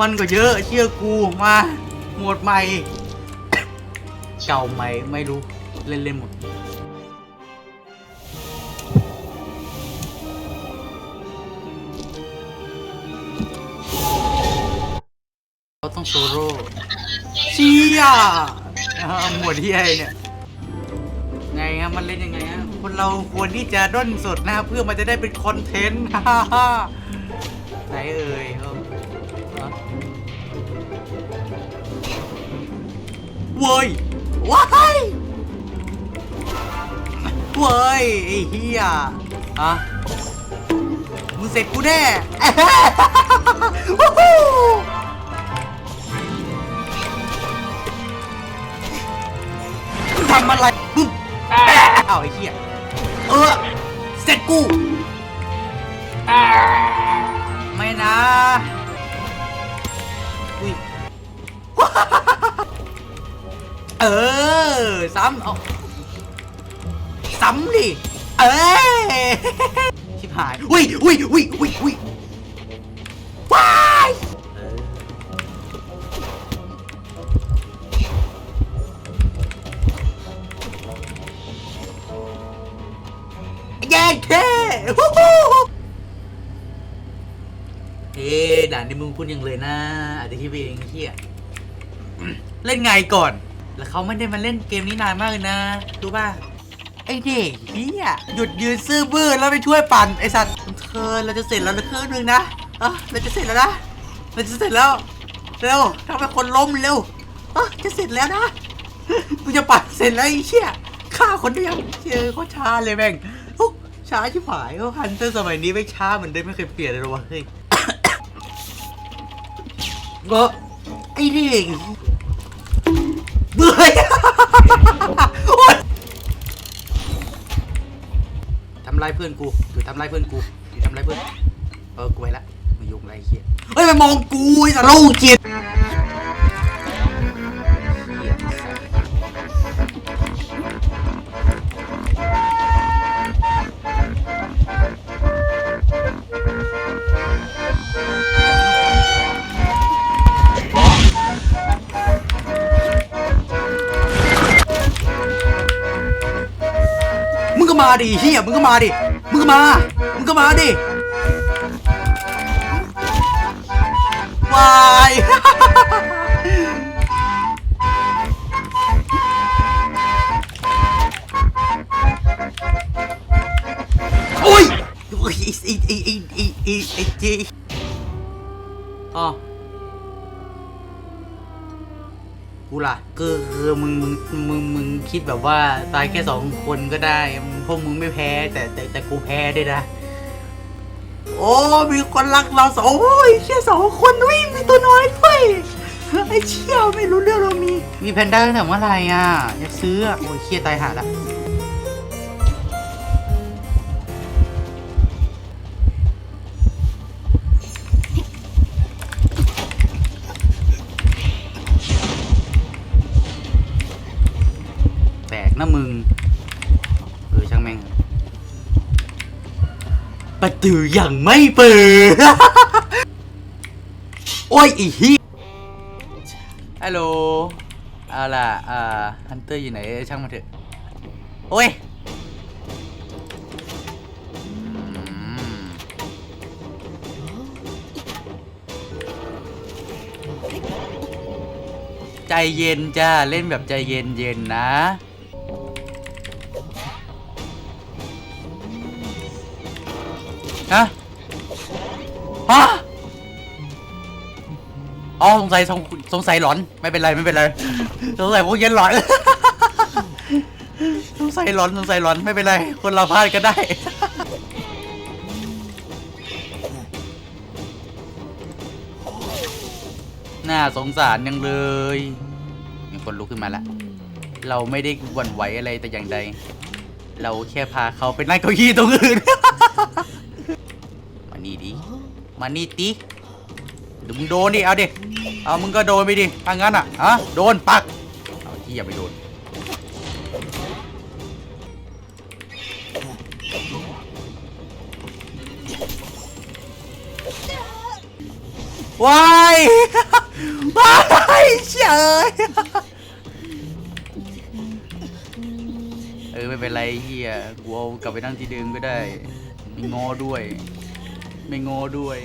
มันก็เยอะเชื่อกูมาหมดใหม่ เก่าใหม่ไม่รู้เล่นเล่นหมดเราต้องโซโล่เชี่ยหมวดที่ไอเนี่ยไงฮะมันเล่นยังไงฮะคนเราควรที่จะด้นสดนะครับเพื่อมันจะได้เป็นคอนเทนต์ฮ่าฮ่าไหนเอ่ย เว้ยว้ายเว้ยไอ้เฮียอะมึงเสร็จกูแน่วู้ฮู้มึงทำอะไรมึงเอาไอ้เหี้ย เออ เสร็จกู ไม่นะ อุ้ยเออ ซ้ำเอาซ้ำดิ เออชิบหาย อุ้ยอุ้ยอุ้ยอุ้ยอุ้ย นี่มึงพูดยังเลยนะอาจจะคิดไปเองเฮียเล่นไงก่อน แล้วเขาไม่ได้มาเล่นเกมนี้นานมากเลยนะรู้ป่ะไอเด็กเฮียหยุดยืนซื่อบื้อแล้วไปช่วยปั่นไอสัตว์เธอเราจะเสร็จแล้วนะเครื่องนึงนะเออเราจะเสร็จแล้วนะเราจะเสร็จแล้วเร็วทำให้คนล้มเร็วเออจะเสร็จแล้วนะกูจะปั่นเสร็จแล้วไอ้เชี่ยฆ่าคนเดียวเชี่ยโคตรช้าเลยแม่งช้าชิบหายเขาฮันเตอร์สมัยนี้ไม่ช้าเหมือนเดิมไม่เคยเปลี่ยนเลยหรอวะเฮ้ย ก็ไอ้เด็กเบื่อทำลายเพื่อนกูหรือทำลายเพื่อนกูหรือทำลายเพื่อน เออ กูไปละมายุ่งไรเฮียเฮ้ยมันมองกูไอ้สัตว์โลกจิต มาดิเฮียมึงก็มาดิ มึงก็มา มึงก็มาดิวาย กูล่ะก็คือมึงมึงมึงมึงคิดแบบว่าตายแค่สองคนก็ได้พวกมึงไม่แพ้ แต่แต่แต่กูแพ้ด้วยนะ โอ้มีคนรักเราสองโอ้ยเชี่ยสองคนด้วยมีตัวน้อยด้วยไอ้เชี่ยไม่รู้เรื่องเรามี มีแพนด้าตั้งแต่เมื่อไหร่อะอยากซื้ออะโอ้ยเชี่ยตายหาละ นะมึงเออช่างแม่งประตูยังไม่เปิด โอ้ยอีฮีฮัลโหลเอาล่ะอ่าฮันเตอร์อยู่ไหนช่างมาเถอะโอ้ยใจเย็นจ้า เล่นแบบใจเย็นเย็นนะ ฮะฮะอ๋อสงสัยสงสงสัยหลอนไม่เป็นไรไม่เป็นไรสงสัยพวกเย็นหลอน สงสัยหลอนสงสัยหลอนไม่เป็นไร คนเราพลาดก็ได้ น่าสงสารยังเลย มีคนลุกขึ้นมาแล้วเราไม่ได้หวั่นไหวอะไรแต่อย่างใด เราแค่พาเขาไปนั่งเก้าอี้ตรงอื่น นี่ดิ มานี่ติดึงโดนดิ เอาดิ เอามึงก็โดนไปดิถ้างั้นอะฮะโดนปัก เอาที่อย่าไปโดน ว้าย ว้ายเฉยเออไม่เป็นไรเฮียกูเอากลับไปนั่งที่เดิมก็ได้ม่งอด้วย ไม่งอด้วย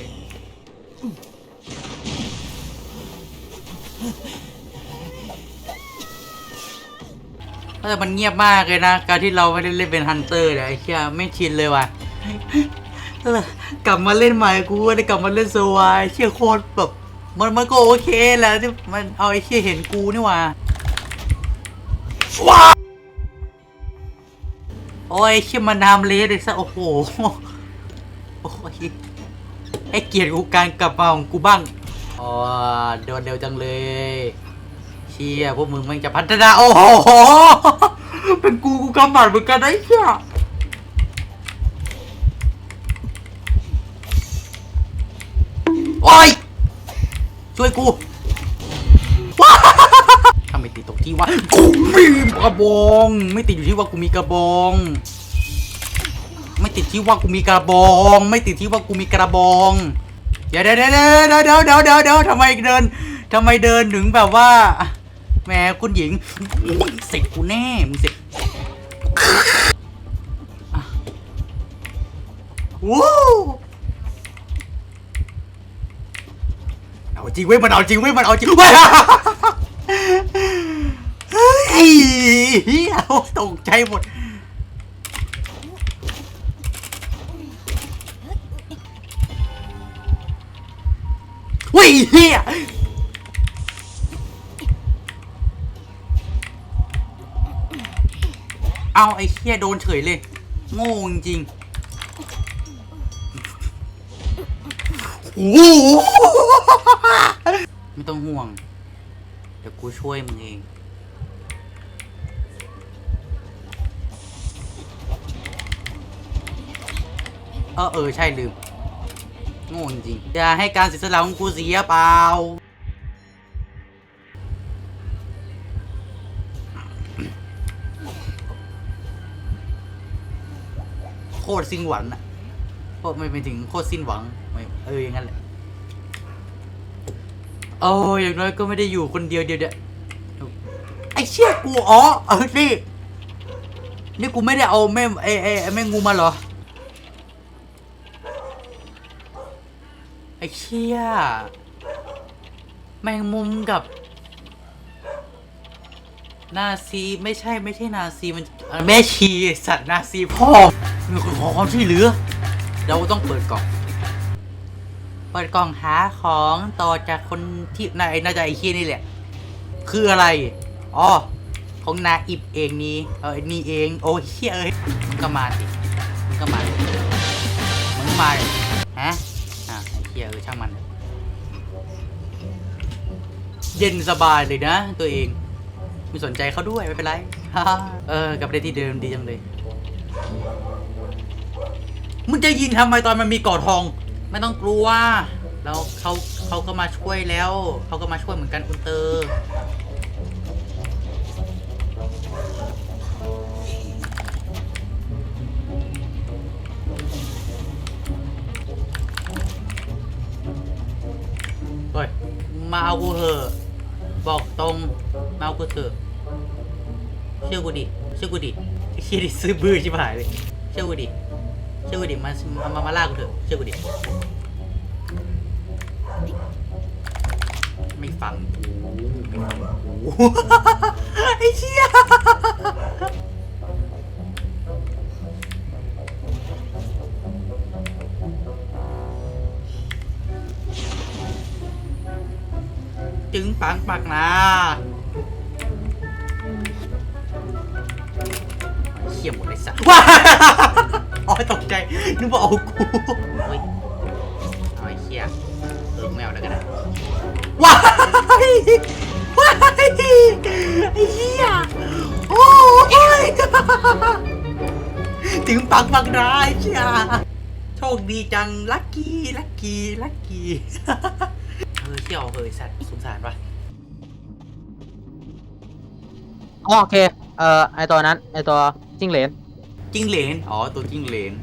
แต่มันเงียบมากเลยนะ การที่เราไม่ได้เล่นเป็นฮันเตอร์เนี่ยไอ้เชี่ยไม่ชินเลยว่ะกลับมาเล่นใหม่กูได้กลับมาเล่นโซวายเชี่ยโคตรแบบมันมันก็โอเคแหละที่มันเอาไอ้เชี่ยเห็นกูนี่ว่าว้าโอ้ยเชี่ยมันทำเลสเลยซะโอ้โหโอ้ย ให้เกียรติกูการกลับมาของกูบ้างอ๋อโดนเร็วจังเลย เชี่ยพวกมึงมันจะพัฒนาโอ้โหเป็นกูกูกำหมัดเหมือนกันไอ้เชี่ยโอ้ยช่วยกูว้าทำไมติดตรงที่ว่ากูมีกระบอง ไม่ติดอยู่ที่ว่ากูมีกระบอง ติดที่ว่ากูมีกระบอง ไม่ติดที่ว่ากูมีกระบองเดี๋ยวเดี๋ยวเดี๋ยวเดี๋ยวเดี๋ยวเดี๋ยวเดี๋ยวเดี๋ยวทำไมเดินทำไมเดินถึงแบบว่าแหมคุณหญิงมึงเสร็จกูแน่มึงเสร็จวู้เอาจริงเว้ยมันเอาจริงเว้ยมันเอาจริงเว้ยเฮ้ยเอ้ตกใจหมด เฮ้ยเอาไอ้เฮียโดนเฉยเลย โง่จริงโอ้ไม่ต้องห่วง เดี๋ยวกูช่วยมึงเองเออเออ ใช่ลืม โง่จริงอย่าให้การเสียสละของกูเสียเปล่าโคตรสิ้นหวังอะโคตรไม่ไปถึงโคตรสิ้นหวังไม่เอออย่างนั้นแหละโอ้ยอย่างน้อยก็ไม่ได้อยู่คนเดียวเดียวเดียวไอ้เชี่ยกูอ๋อเออนี่นี่กูไม่ได้เอาแม่ไอ้ไอ้ไอ้แม่งูมาเหรอ ไอ้เชี่ยแมงมุมกับ นาซีไม่ใช่ไม่ใช่นาซีมันแม่ชีสัตว์นาซีพ่อมีคนขอความช่วยเหลือ เราต้องเปิดกล่อง เปิดกล่องหาของต่อจากคนที่นายน่าจะไอ้ขี้ยนี่แหละ คืออะไร อ๋อ ของนาอิบเองนี่เออนี่เอง โอ้เฮียเอ้ยมึงก็มาสิมึงก็มามึงมาฮะ ฮียเออช่างมัน เย็นสบายเลยนะ ตัวเอง ไม่สนใจเขาด้วย ไม่เป็นไร เออกลับไปที่เดิมดีจังเลย มึงจะยิงทำไมตอนมันมีกาะทอง ไม่ต้องกลัว แล้วเขาเขาก็มาช่วยแล้ว เขาก็มาช่วยเหมือนกันคุณเตอร์ เอากูเถอะบอกตรงเอากูเถอะเชื่อกูดิเชื่อกูดิไอ้เชี่อดิซื้อบื้อชิบหายเลยเชื่อกูดิเชื่อกูดิมามามามาลากกูเถอะเชื่อกูดิไม่ฟังไม่ฟังกูไอ้เชี่ย ปังปักนะเขี้ยหมดเลยสัสว้าอ๋อตกใจนึกว่าเอากูเฮ้ยเอาไอ้เขี้ยเออไม่เอาแล้วกันนะว้ายว้ายไอ้เหี้ยโอ้ยถึงปักปักได้เชียโชคดีจัง ลัคกี้ ลัคกี้ ลัคกี้ เออเที่ยวเฮ้ยสัตว์สงสารปะ อ๋อโอเค เอ่อ ไอตัวนั้น ไอตัวจิ้งเหลน จิ้งเหลน อ๋อ ตัวจิ้งเหลน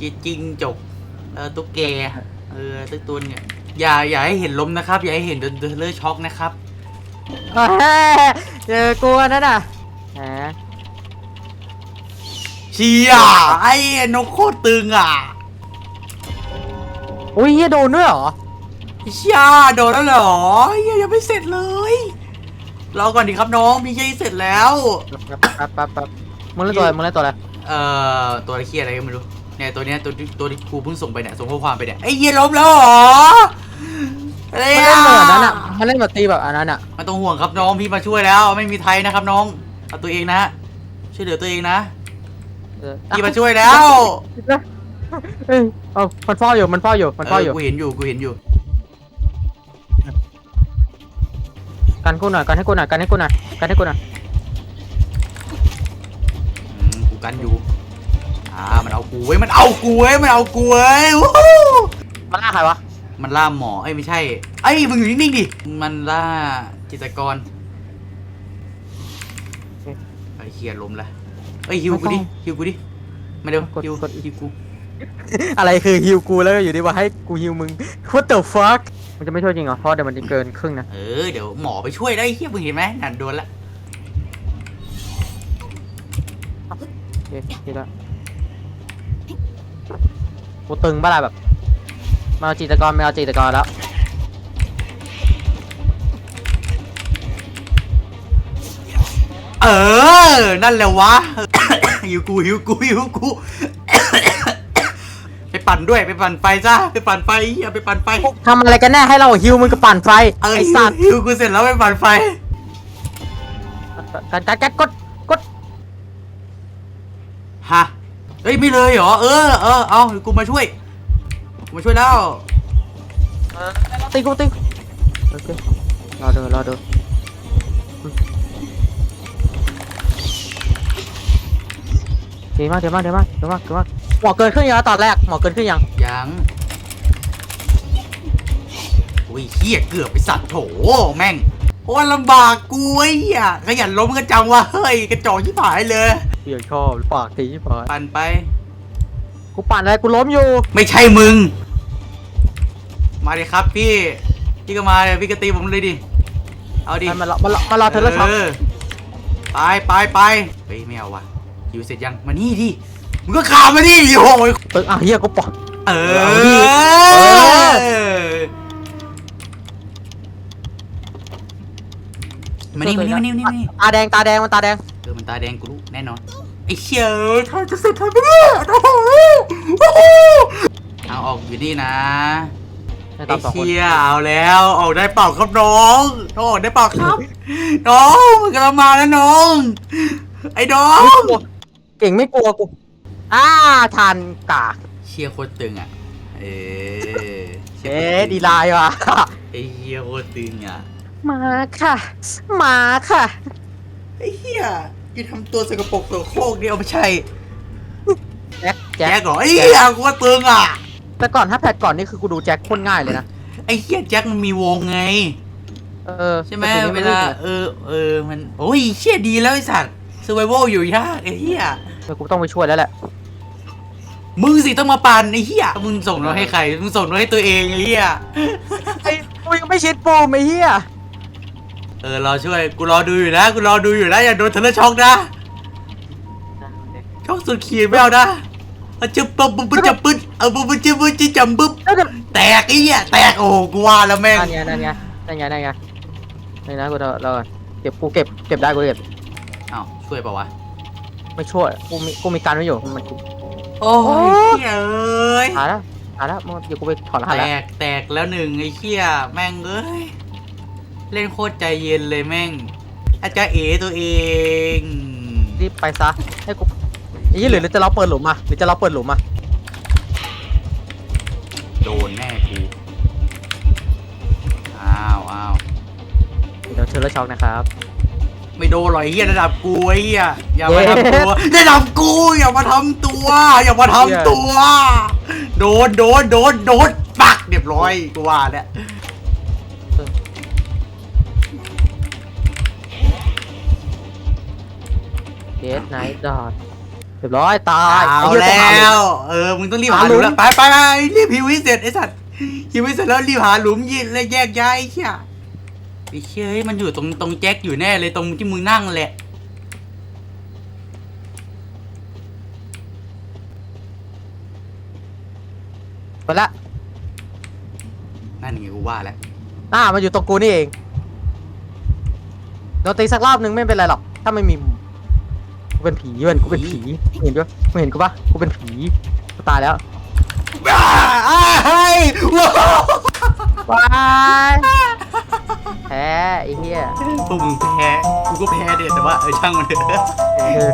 จิจิ้งจก เออตุ๊กแก เอเออตึกตัวเนี่ย อย่า อย่าให้เห็นล้มนะครับ อย่าให้เห็นโดนโดนเลอร์ช็อกนะครับ เฮ้ยเจอกูอันนั่นน่ะแหมเชียไอ้นกโคตรตึงอะอุ้ยเฮียโดนด้วยเหรอ เชียโดนแล้วเหรอเฮียยังไม่เสร็จเลย รอก่อนดิครับน้องพี่ยัยเสร็จแล้วแป๊บแป๊บแป๊บแป๊บมึงเล่นตัวอะไรมึงเล่นตัวอะไรเอ่อตัวอะไรเคียอะไรก็ไม่รู้เนี่ยตัวเนี้ยตัวที่ตัวที่ครูเพิ่งส่งไปเนี่ยส่งข้อความไปเนี่ยไอ้เหี้ยล้มแล้วเหรออะไรมันอะเล่นแบบนั้นอะมันเล่นแบบตีแบบอันนั้นอะไมันต้องห่วงครับน้องพี่มาช่วยแล้ว ไม่มีไทยนะครับน้องเอาตัวเองนะช่วยเหลือตัวเองนะเออพี่มาช่วยแล้วเอ้ยเอามันเฝ้าอยู่มันเฝ้าอยู่มันเฝ้าอยู่เออกูเห็นอยู่กูเห็นอยู่ กันกูหน่อยกันให้กูหน่อยกันให้กูหน่อยกันให้กูหน่อยอืมกูกันอยู่ อ่า มันเอากูเว้ย มันเอากูเว้ย มันเอากูเว้ยวู้ฮู้มันล่าใครวะมันล่าหมอ เอ้ยไม่ใช่ไอ้ยมึงอยู่นิ่งๆดิ มันล่าจิตรกรไอ้เคียล้มละเอ้ยฮิวกูดิฮิวกูดิมาเร็วฮิวฮิวกู อะไรคือฮิวกูแล้วอยู่ดีว่าให้กูฮิวมึง what the fuck มันจะไม่ช่วยจริงเหรอเพราะเดี๋ยวมันจะเกินครึ่งนะเออเดี๋ยวหมอไปช่วยได้เฮียมึงเห็นไหมนั่นโดนละโอเคดีแล้วกูตึงบ้าอะไรแบบมาเอาจิตรกรมาเอาจิตรกรแล้วเออ นั่นแหละวะฮิวกูฮิวกูฮิวกู ไปปั่นด้วยไปปั่นไฟซะไปปั่นไฟเฮียไปปั่นไฟทำอะไรกันแน่ให้เราฮิวมึงกับปั่นไฟเออไอ้สัตว์ฮิวกูเสร็จแล้วไปปั่นไฟกันกันกันกดกดฮะเฮ้ยไม่เลยเหรอเออเออเอาเดี๋ยวกูมาช่วยกูมาช่วยแล้วตีกูตีโอเครอดูรอดูดีมากดีมากดีมากดีมากดีมาก หมอเกินขึ้นยังตอนแรกหมอเกินขึ้นยังยังอุ้ยเฮียเกือบไปสัตว์โถแม่งโอ้ยลำบากกูไอ้เหี้ยขยันล้มกันจังวะเฮ้ยกระจอกชิบหายเลยเดี๋ยวชอบปากตีปากปั่นไป กูปั่นอะไรกูล้มอยู่ ไม่ใช่มึง มาดิครับพี่พี่ก็มาเลยพี่ก็ตีผมเลยดิเอาดิมารอมารอมารอเธอแล้วช็อปเออไปไปไปเฮ้ยไม่เอาว่ะหิวเสร็จยังมานี่ดิ มึงก็ขามาดิโอ้ยตึงอะเฮียกูปอกเอเอาดิอมานี่มานี่มานี่มานี่มานี่ตาแดงตาแดงมันตาแดงเออมันตาแดงกูรู้แน่นอนไอ้เชี่ยเอ้ยถ้าจะเสร็จทันไหมเนี่ยโอ้โหโอ้โหเอาออกอยู่นี่นะในไอ้ตามสองคนเชี่ยเอาแล้วออกได้เปล่าครับน้องน้องออกได้เปล่าครับ น้องมันกำลังมาแล้วน้อง ไอ้น้อไม่งกลัวเก่งไม่กลัวกู อ้าทันกากเชี่ยโคตรตึงอะ เออเอ๊ะดีไลน์ว่ะ ไอ้เชี่ยโคตรตึงอะมาค่ะ มาค่ะ ไอ้เหี้ยกูทำตัวสกปรกตัวโคกเนี่ยเอาไม่ใช่แจ็คแจ็แจ็คคเหรอไอ้เหี้ยกูว่าตึงอะ แต่ก่อนถ้าแพทก่อนนี่คือกูดูแจ็คโคนง่ายเลยนะ ไอ้เหี้ยแจ็คมันมีวงไง เออใช่ไหมแต่ทีนี้เวนลาไม่เออเออมัน โอ้ยเชี่ยดีแล้วไอ้สัตว์ s u r v i v a l อยู่ยากไอ้เหี้ย เออกูต้องไปช่วยแล้วแหละ มึงสิต้องมาปั่นไอ้เหี้ยมึงส่งเราให้ใคร มึงส่งเราให้ตัวเองไอ้เหี้ย ไอ้กูยังไม่ชิดปูมไอ้เหี้ยเออรอช่วย กูรอดูอยู่นะ กูรอดูอยู่นะ อย่าโดนเทเลอร์ช็อกนะช็อกสุดขีดไม่เอานะเอาจะปุ๊บปุ๊บปุ๊บจะปึ๊ดเอาปุ๊บปุ๊บจะปุ๊บจะจำปุ๊บแล้วเดี๋ยวแตกไอ้เหี้ยแตกโอ้โหกูว่าแล้วแม่งนั่นไงนั่นไงนั่นไงนั่นไงนี่นะกูเราเราเก็บกูเก็บเก็บได้กูเก็บอ้าวช่วยเปล่าวะไม่ช่วยกูมีกูมีการไว้อยู่มันกู โอ้โอ้ ยเหี้ยเอ้ยหาแล้วหาแล้วมึงเดี๋ยวกูไปถอนรหัสแตแล้วกแตกแล้วหนึ่งไอ้เหี้ยแม่งเอ้ยเล่นโคตรใจเย็นเลยแม่งอาจารย์เอตัวเองรีบไปซะให้กูไอ้ยี่หรือจะเราเปิดหลุมมาหรือจะเราเปิดหลุมมาโดนแน่กูอ้าวอ้าว เดี๋ยวเชิญแล้วช็อกนะครับ ไม่โดนหรอกไอ้เหี้ยระดับกูไอ้เหี้ยอย่ามาทำตัวระดับกูอย่ามาทำตัว อย่ามาทำตัว โดนโดนโดนโดนปักเรียบร้อยกูว่าแล้วเดสไนท์ดอทเรียบร้อยตายเอาไหี้ยแล้ต้องหาหมวเออมึงต้องรีบหาหาหลุหลุมมแล้วไปไปไปรีบพิวให้เสร็จไอ้สัตว์ฮิวไม่เสร็จแล้วรีบหาหลุมยิงแล้วแยกย้ายไอ้เหี้ยไอ้เชี่ยเฮ้ยมันอยู่ตรงตรงแจ็คอยู่แน่เลยตรงที่มึงนั่งแหละ ไปละนั่นไงกูว่าแล้วอ่ามาอยู่ตรงกูนี่เองโดนตีสักรอบนึงไม่เป็นไรหรอก ถ้าไม่มีกูเป็นผีเว้ยกูเป็นผีมึงเห็นปะมึงเห็นกูปะกูเป็นผีกูตายแล้วอ้าอ้าเฮ้ยว้าว บาย แพ้ไอ้เหี้ยพวกมึงแพ้กูก็แพ้เด็ดแต่ว่าเออช่างมันเถอะ เออ